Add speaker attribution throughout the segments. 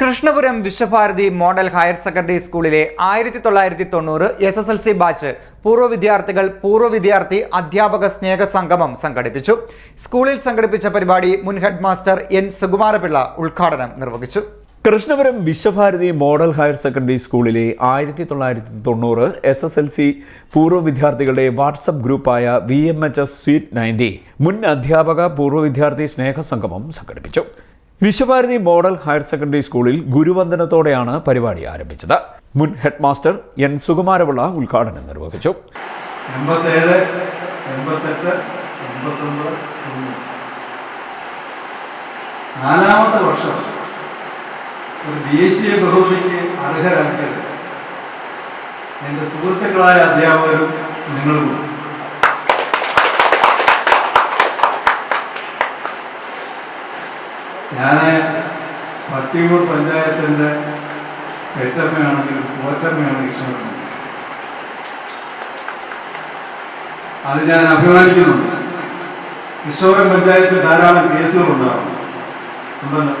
Speaker 1: Krishnapuram Vishwabharati model higher secondary സ്കൂളിലെ ആയിരത്തി തൊള്ളായിരത്തി തൊണ്ണൂറ് S S L C batch പൂർവ വിദ്യാർത്ഥികൾ പൂർവ വിദ്യാർത്ഥി അധ്യാപക സ്നേഹ സംഗമം സംഘടിപ്പിച്ചു. സ്കൂളിൽ സംഘടിപ്പിച്ച പരിപാടി മുൻ ഹെഡ് മാസ്റ്റർ എൻ സുകുമാരപിള്ള ഉദ്ഘാടനം നിർവഹിച്ചു.
Speaker 2: Krishnapuram Vishwabharati model higher secondary സ്കൂളിലെ ആയിരത്തി തൊള്ളായിരത്തി തൊണ്ണൂറ് എസ് എസ് എൽ സി പൂർവ വിദ്യാർത്ഥികളുടെ WhatsApp ഗ്രൂപ്പായ V M H S sweet ninety മുൻ അധ്യാപക പൂർവ വിദ്യാർത്ഥി സ്നേഹ സംഗമം സംഘടിപ്പിച്ചു. വിശ്വഭാരതി മോഡൽ ഹയർ സെക്കൻഡറി സ്കൂളിൽ ഗുരുവന്ദനത്തോടെയാണ് പരിപാടി ആരംഭിച്ചത്. മുൻ ഹെഡ് മാസ്റ്റർ എൻ സുകുമാരപിള്ള ഉദ്ഘാടനം നിർവഹിച്ചു.
Speaker 3: എൺപത്തേഴ് എൺപത്തെട്ട് എൺപത്തൊമ്പത് നാലാമത്തെ വർഷം ഒരു ദേശീയ ബഹുമതിക്ക് അർഹരാക്കിയത് എന്റെ സുഹൃത്തുക്കളായ അധ്യാപകരും നിങ്ങളും ഞാൻ പത്തിയൂർ പഞ്ചായത്തിന്റെ പെറ്റമ്മയാണെങ്കിലും പോറ്റമ്മയാണ് ഇഷ്ടപ്പെടുന്നത് അത് ഞാൻ അഭിമാനിക്കുന്നുണ്ട് കിഷോരം പഞ്ചായത്തിൽ ധാരാളം കേസുകൾ ഉണ്ടാകും. ഉണ്ടല്ലോ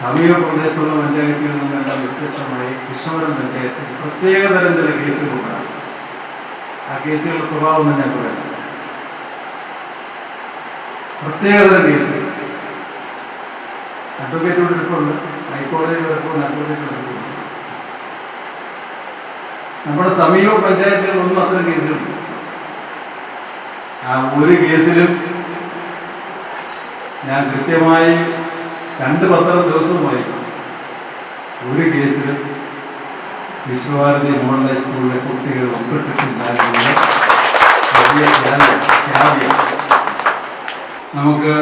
Speaker 3: സമീപ പ്രദേശത്തുള്ള പഞ്ചായത്തിൽ നിന്നെല്ലാം വ്യത്യസ്തമായി കിഷോരം പഞ്ചായത്തിൽ പ്രത്യേക തരം ചില കേസുകൾ ഉണ്ടാകും. ആ കേസുകളുടെ സ്വഭാവം ഞാൻ പറയാം പ്രത്യേകതരം കേസുകൾ. അഡ്വക്കേറ്റ് എടുപ്പുണ്ട് ഹൈക്കോടതി എടുപ്പുണ്ട് അഡ്വക്കേറ്റ് എടുപ്പുണ്ട് നമ്മുടെ സമീപ പഞ്ചായത്തുകളൊന്നും അത്ര കേസുകളില്ല. ആ ഒരു കേസിലും ഞാൻ കൃത്യമായി രണ്ട് പത്ര ദിവസമായി ഒരു കേസിലും വിശ്വഭാരതി മോഡൽ ഹൈസ്കൂളിലെ കുട്ടികൾ ഉൾപ്പെട്ടിട്ടുണ്ടായിരുന്നു. നമുക്ക്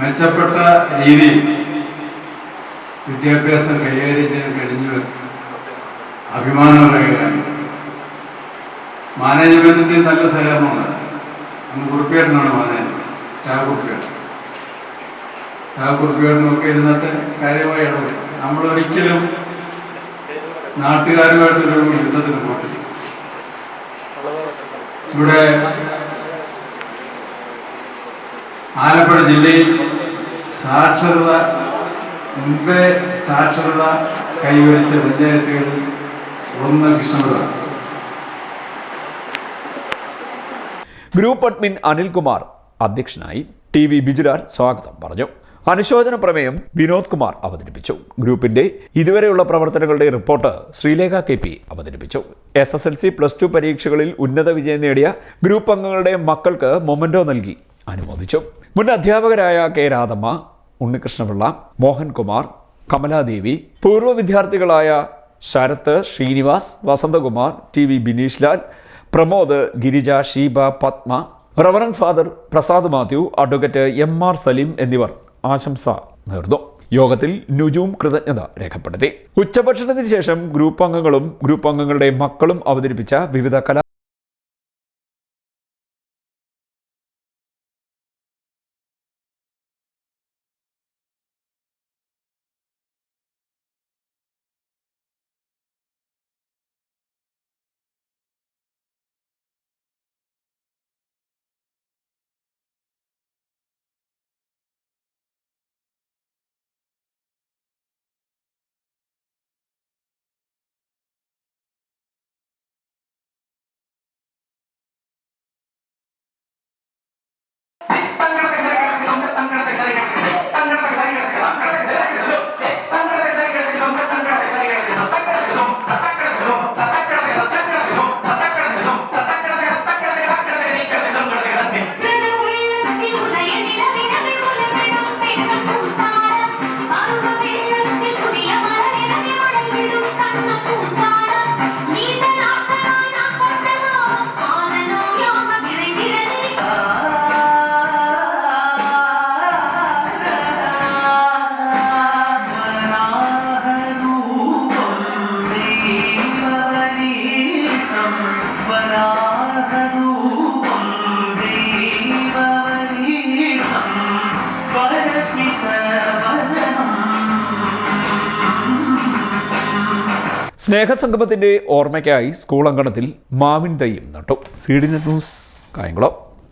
Speaker 3: മെച്ചപ്പെട്ട രീതിയിൽ വിദ്യാഭ്യാസം കൈകാര്യം ചെയ്യാൻ കഴിഞ്ഞു. അഭിമാനകരമാണ് മാനേജ്മെന്റിന്റെ നല്ല സഹകരണമുണ്ട്. അന്ന് കുറിപ്പേട്ടനാണ് മാനേജ്മെന്റ് രാകുറിപ്പേട്ടൻ രാകുറിപ്പേട്ടനൊക്കെ ഇരുന്നിട്ട് കാര്യമായി ഇടപെടും നമ്മൾ ഒരിക്കലും നാട്ടുകാരുമായിട്ടൊരു യുദ്ധത്തിന് പോയിട്ടില്ല ഇവിടെ ആലപ്പുഴ ജില്ലയിൽ സാക്ഷരത മുൻപേ സാക്ഷരത കൈവരിച്ച പഞ്ചായത്തുകളിൽ ഒന്ന് കൃഷ്ണപുര
Speaker 2: ഗ്രൂപ്പ് അഡ്മിൻ അനിൽകുമാർ അധ്യക്ഷനായി ടി വി ബിജുലാൽ സ്വാഗതം പറഞ്ഞു. അനുശോചന പ്രമേയം വിനോദ് കുമാർ അവതരിപ്പിച്ചു. ഗ്രൂപ്പിന്റെ ഇതുവരെയുള്ള പ്രവർത്തനങ്ങളുടെ റിപ്പോർട്ട് ശ്രീലേഖ കെ പി അവതരിപ്പിച്ചു. S S L C plus two പരീക്ഷകളിൽ ഉന്നത വിജയം നേടിയ ഗ്രൂപ്പ് അംഗങ്ങളുടെ മക്കൾക്ക് മൊമെന്റോ നൽകി. അനുമോദിച്ചു. മുൻ അധ്യാപകരായ കെ രാധമ്മ ഉണ്ണികൃഷ്ണപിള്ള മോഹൻകുമാർ കമലാദേവി പൂർവ വിദ്യാർത്ഥികളായ Sarath Srinivas Vasanthakumar T V Bineesh Lal Pramod Girija Sheeba Padma reverend father Prasad Mathew advocate M R Saleem എന്നിവർ ആശംസ നേർന്നു. യോഗത്തിൽ നുജൂം കൃതജ്ഞത രേഖപ്പെടുത്തി. ഉച്ചഭക്ഷണത്തിന് ശേഷം ഗ്രൂപ്പ് അംഗങ്ങളും ഗ്രൂപ്പ് അംഗങ്ങളുടെ മക്കളും അവതരിപ്പിച്ച വിവിധ കലാ സ്നേഹസംഗമത്തിന്റെ ഓർമ്മയ്ക്കായി സ്കൂൾ അങ്കണത്തിൽ മാവിൻ തൈയും നട്ടു C D net news Kayamkulam